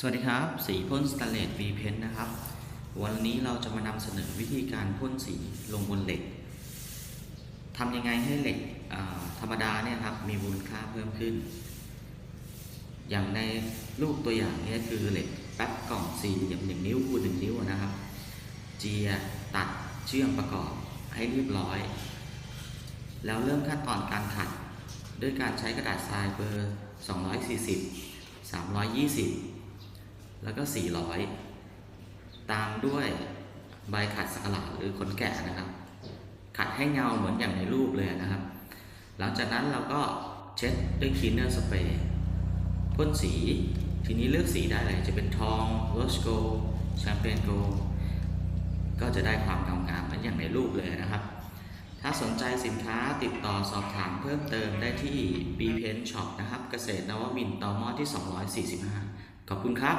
สวัสดีครับ สีพ่นสแตนเลส V Pen นนะครับ วันนี้เราจะมานำเสนอวิธีการพ่นสีลงบนเหล็กทำยังไงให้เหล็กธรรมดาเนี่ยครับมีมูลค่าเพิ่มขึ้น อย่างในรูปตัวอย่างนี้คือเหล็กแป๊บกล่องสี่เหลี่ยมหนึ่งนิ้วคูณหนึ่งนิ้วนะครับ เจียตัดเชื่อมประกอบให้เรียบร้อย แล้วเริ่มขั้นตอนการขัด ด้วยการใช้กระดาษทรายเบอร์ 240 320 แล้วก็ 400 ตามด้วยใบขัดสักหลาดหรือขนแกะนะครับ ขัดให้เงาเหมือนอย่างในรูปเลยนะครับ หลังจากนั้นเราก็เช็ดด้วยคีนเนอร์สเปรย์พ่นสี ทีนี้เลือกสีได้เลยจะเป็นทองโรสโกแชมเปญโกก็จะได้ความเงางามเหมือนอย่างในรูปเลยนะครับ ถ้าสนใจสินค้าติดต่อสอบถามเพิ่มเติมได้ที่ B Pen Shop นะครับ เกษตรนวมินทร์ตอมอที่ 245 ขอบคุณครับ